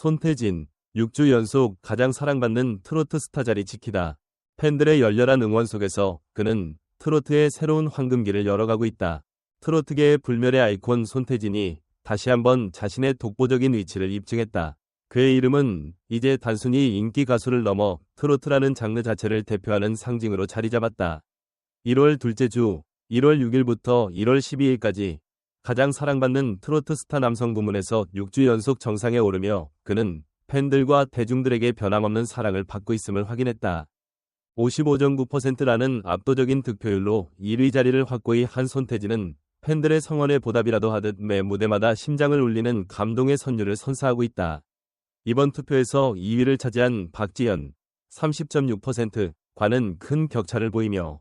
손태진, 6주 연속 가장 사랑받는 트로트 스타 자리 지키다. 팬들의 열렬한 응원 속에서 그는 트로트의 새로운 황금기를 열어가고 있다. 트로트계의 불멸의 아이콘 손태진이 다시 한번 자신의 독보적인 위치를 입증했다. 그의 이름은 이제 단순히 인기 가수를 넘어 트로트라는 장르 자체를 대표하는 상징으로 자리 잡았다. 1월 둘째 주 1월 6일부터 1월 12일까지 가장 사랑받는 트로트 스타 남성 부문에서 6주 연속 정상에 오르며 그는 팬들과 대중들에게 변함없는 사랑을 받고 있음을 확인했다. 55.9%라는 압도적인 득표율로 1위 자리를 확고히 한 손태진은 팬들의 성원에 보답이라도 하듯 매 무대마다 심장을 울리는 감동의 선율을 선사하고 있다. 이번 투표에서 2위를 차지한 박지연 30.6%과는 큰 격차를 보이며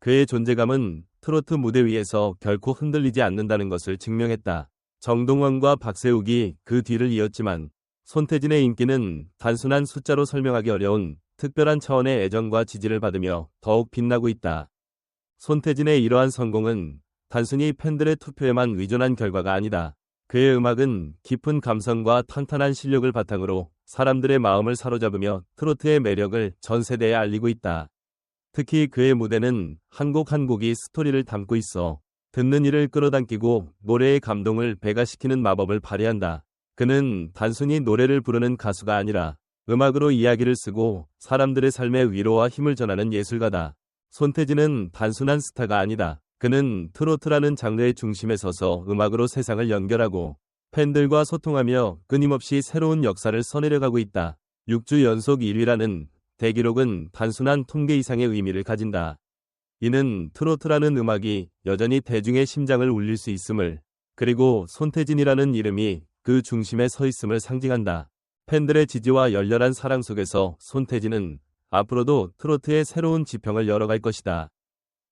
그의 존재감은 트로트 무대 위에서 결코 흔들리지 않는다는 것을 증명했다. 정동원과 박세욱이 그 뒤를 이었지만 손태진의 인기는 단순한 숫자로 설명하기 어려운 특별한 차원의 애정과 지지를 받으며 더욱 빛나고 있다. 손태진의 이러한 성공은 단순히 팬들의 투표에만 의존한 결과가 아니다. 그의 음악은 깊은 감성과 탄탄한 실력을 바탕으로 사람들의 마음을 사로잡으며 트로트의 매력을 전 세대에 알리고 있다. 특히 그의 무대는 한 곡 한 곡이 스토리를 담고 있어 듣는 이를 끌어당기고 노래의 감동을 배가시키는 마법을 발휘한다. 그는 단순히 노래를 부르는 가수가 아니라 음악으로 이야기를 쓰고 사람들의 삶의 위로와 힘을 전하는 예술가다. 손태진은 단순한 스타가 아니다. 그는 트로트라는 장르의 중심에 서서 음악으로 세상을 연결하고 팬들과 소통하며 끊임없이 새로운 역사를 써내려가고 있다. 6주 연속 1위라는 대기록은 단순한 통계 이상의 의미를 가진다. 이는 트로트라는 음악이 여전히 대중의 심장을 울릴 수 있음을 그리고 손태진이라는 이름이 그 중심에 서 있음을 상징한다. 팬들의 지지와 열렬한 사랑 속에서 손태진은 앞으로도 트로트의 새로운 지평을 열어갈 것이다.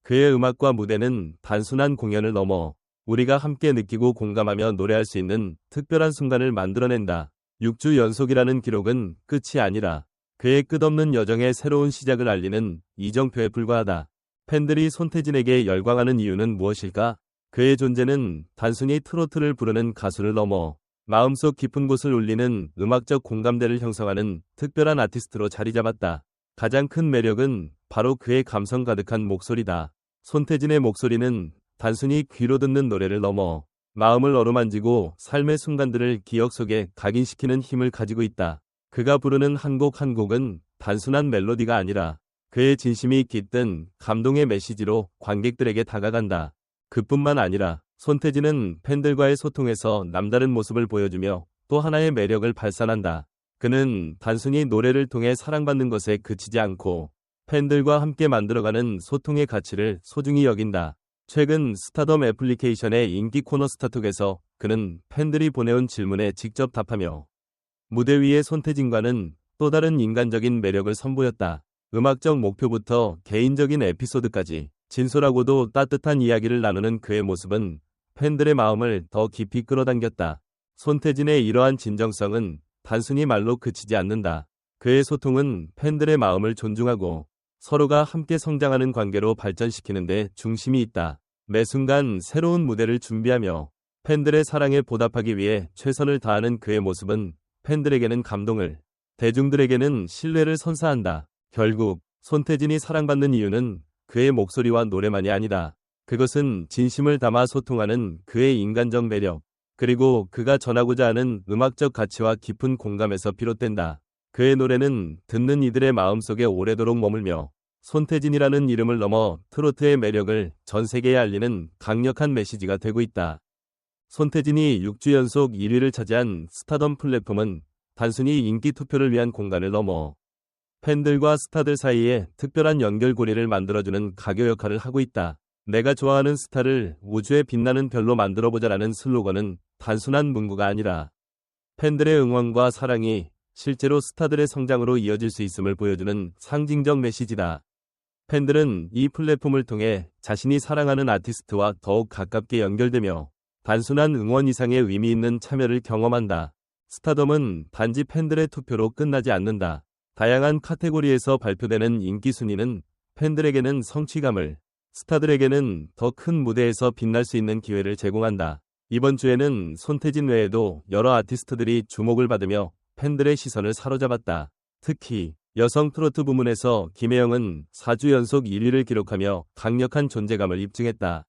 그의 음악과 무대는 단순한 공연을 넘어 우리가 함께 느끼고 공감하며 노래할 수 있는 특별한 순간을 만들어낸다. 6주 연속이라는 기록은 끝이 아니라 그의 끝없는 여정의 새로운 시작을 알리는 이정표에 불과하다. 팬들이 손태진에게 열광하는 이유는 무엇일까? 그의 존재는 단순히 트로트를 부르는 가수를 넘어 마음속 깊은 곳을 울리는 음악적 공감대를 형성하는 특별한 아티스트로 자리 잡았다. 가장 큰 매력은 바로 그의 감성 가득한 목소리다. 손태진의 목소리는 단순히 귀로 듣는 노래를 넘어 마음을 어루만지고 삶의 순간들을 기억 속에 각인시키는 힘을 가지고 있다. 그가 부르는 한 곡 한 곡은 단순한 멜로디가 아니라 그의 진심이 깃든 감동의 메시지로 관객들에게 다가간다. 그뿐만 아니라 손태진은 팬들과의 소통에서 남다른 모습을 보여주며 또 하나의 매력을 발산한다. 그는 단순히 노래를 통해 사랑받는 것에 그치지 않고 팬들과 함께 만들어가는 소통의 가치를 소중히 여긴다. 최근 스타덤 애플리케이션의 인기 코너 스타톡에서 그는 팬들이 보내온 질문에 직접 답하며 무대 위의 손태진과는 또 다른 인간적인 매력을 선보였다. 음악적 목표부터 개인적인 에피소드까지 진솔하고도 따뜻한 이야기를 나누는 그의 모습은 팬들의 마음을 더 깊이 끌어당겼다. 손태진의 이러한 진정성은 단순히 말로 그치지 않는다. 그의 소통은 팬들의 마음을 존중하고 서로가 함께 성장하는 관계로 발전시키는데 중심이 있다. 매 순간 새로운 무대를 준비하며 팬들의 사랑에 보답하기 위해 최선을 다하는 그의 모습은 팬들에게는 감동을, 대중들에게는 신뢰를 선사한다. 결국 손태진이 사랑받는 이유는 그의 목소리와 노래만이 아니다. 그것은 진심을 담아 소통하는 그의 인간적 매력, 그리고 그가 전하고자 하는 음악적 가치와 깊은 공감에서 비롯된다. 그의 노래는 듣는 이들의 마음속에 오래도록 머물며 손태진이라는 이름을 넘어 트로트의 매력을 전 세계에 알리는 강력한 메시지가 되고 있다. 손태진이 6주 연속 1위를 차지한 스타덤 플랫폼은 단순히 인기 투표를 위한 공간을 넘어 팬들과 스타들 사이에 특별한 연결고리를 만들어주는 가교 역할을 하고 있다. 내가 좋아하는 스타를 우주에 빛나는 별로 만들어보자라는 슬로건은 단순한 문구가 아니라 팬들의 응원과 사랑이 실제로 스타들의 성장으로 이어질 수 있음을 보여주는 상징적 메시지다. 팬들은 이 플랫폼을 통해 자신이 사랑하는 아티스트와 더욱 가깝게 연결되며 단순한 응원 이상의 의미 있는 참여를 경험한다. 스타덤은 단지 팬들의 투표로 끝나지 않는다. 다양한 카테고리에서 발표되는 인기 순위는 팬들에게는 성취감을, 스타들에게는 더 큰 무대에서 빛날 수 있는 기회를 제공한다. 이번 주에는 손태진 외에도 여러 아티스트들이 주목을 받으며 팬들의 시선을 사로잡았다. 특히 여성 트로트 부문에서 김혜영은 4주 연속 1위를 기록하며 강력한 존재감을 입증했다.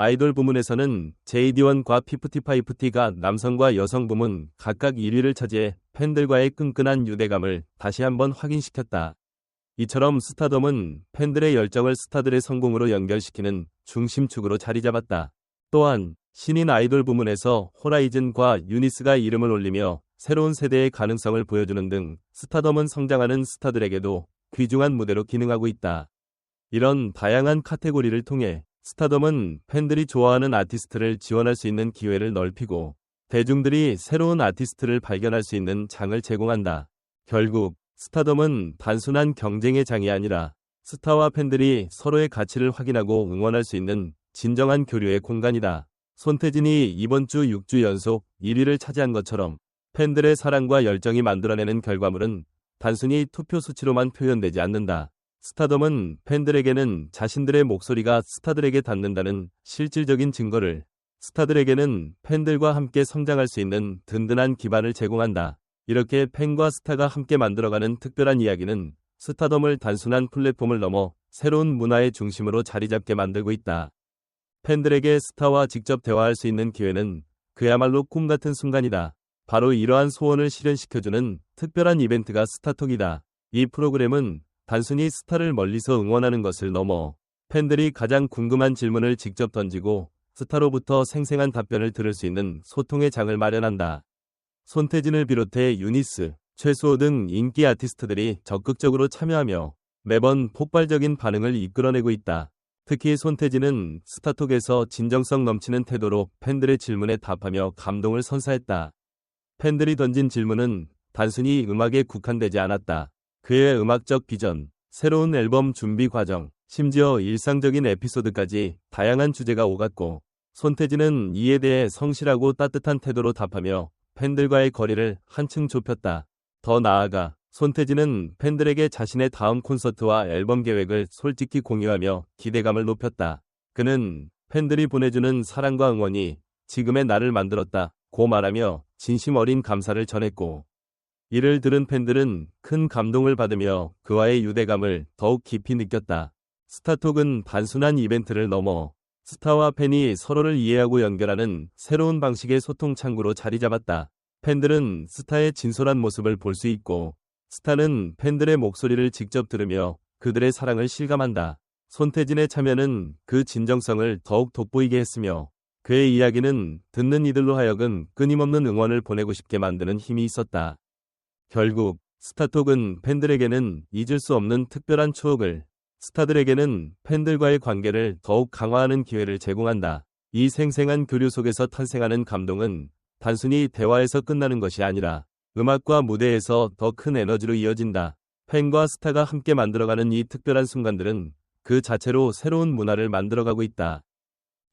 아이돌 부문에서는 JD1과 피프티파이프티가 남성과 여성 부문 각각 1위를 차지해 팬들과의 끈끈한 유대감을 다시 한번 확인시켰다. 이처럼 스타덤은 팬들의 열정을 스타들의 성공으로 연결시키는 중심축으로 자리 잡았다. 또한 신인 아이돌 부문에서 호라이즌과 유니스가 이름을 올리며 새로운 세대의 가능성을 보여주는 등 스타덤은 성장하는 스타들에게도 귀중한 무대로 기능하고 있다. 이런 다양한 카테고리를 통해 스타덤은 팬들이 좋아하는 아티스트를 지원할 수 있는 기회를 넓히고 대중들이 새로운 아티스트를 발견할 수 있는 장을 제공한다. 결국 스타덤은 단순한 경쟁의 장이 아니라 스타와 팬들이 서로의 가치를 확인하고 응원할 수 있는 진정한 교류의 공간이다. 손태진이 이번 주 6주 연속 1위를 차지한 것처럼 팬들의 사랑과 열정이 만들어내는 결과물은 단순히 투표 수치로만 표현되지 않는다. 스타덤은 팬들에게는 자신들의 목소리가 스타들에게 닿는다는 실질적인 증거를, 스타들에게는 팬들과 함께 성장할 수 있는 든든한 기반을 제공한다. 이렇게 팬과 스타가 함께 만들어가는 특별한 이야기는 스타덤을 단순한 플랫폼을 넘어 새로운 문화의 중심으로 자리 잡게 만들고 있다. 팬들에게 스타와 직접 대화할 수 있는 기회는 그야말로 꿈 같은 순간이다. 바로 이러한 소원을 실현시켜주는 특별한 이벤트가 스타톡이다. 이 프로그램은 단순히 스타를 멀리서 응원하는 것을 넘어 팬들이 가장 궁금한 질문을 직접 던지고 스타로부터 생생한 답변을 들을 수 있는 소통의 장을 마련한다. 손태진을 비롯해 유니스, 최수호 등 인기 아티스트들이 적극적으로 참여하며 매번 폭발적인 반응을 이끌어내고 있다. 특히 손태진은 스타톡에서 진정성 넘치는 태도로 팬들의 질문에 답하며 감동을 선사했다. 팬들이 던진 질문은 단순히 음악에 국한되지 않았다. 그의 음악적 비전, 새로운 앨범 준비 과정, 심지어 일상적인 에피소드까지 다양한 주제가 오갔고, 손태진은 이에 대해 성실하고 따뜻한 태도로 답하며 팬들과의 거리를 한층 좁혔다. 더 나아가 손태진은 팬들에게 자신의 다음 콘서트와 앨범 계획을 솔직히 공유하며 기대감을 높였다. 그는 팬들이 보내주는 사랑과 응원이 지금의 나를 만들었다. 고 말하며 진심 어린 감사를 전했고, 이를 들은 팬들은 큰 감동을 받으며 그와의 유대감을 더욱 깊이 느꼈다. 스타톡은 단순한 이벤트를 넘어 스타와 팬이 서로를 이해하고 연결하는 새로운 방식의 소통 창구로 자리 잡았다. 팬들은 스타의 진솔한 모습을 볼 수 있고, 스타는 팬들의 목소리를 직접 들으며 그들의 사랑을 실감한다. 손태진의 참여는 그 진정성을 더욱 돋보이게 했으며, 그의 이야기는 듣는 이들로 하여금 끊임없는 응원을 보내고 싶게 만드는 힘이 있었다. 결국 스타톡은 팬들에게는 잊을 수 없는 특별한 추억을, 스타들에게는 팬들과의 관계를 더욱 강화하는 기회를 제공한다. 이 생생한 교류 속에서 탄생하는 감동은 단순히 대화에서 끝나는 것이 아니라 음악과 무대에서 더 큰 에너지로 이어진다. 팬과 스타가 함께 만들어가는 이 특별한 순간들은 그 자체로 새로운 문화를 만들어가고 있다.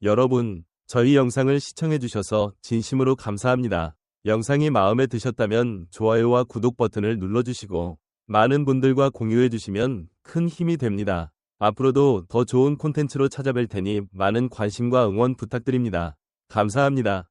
여러분, 저희 영상을 시청해주셔서 진심으로 감사합니다. 영상이 마음에 드셨다면 좋아요와 구독 버튼을 눌러주시고 많은 분들과 공유해주시면 큰 힘이 됩니다. 앞으로도 더 좋은 콘텐츠로 찾아뵐 테니 많은 관심과 응원 부탁드립니다. 감사합니다.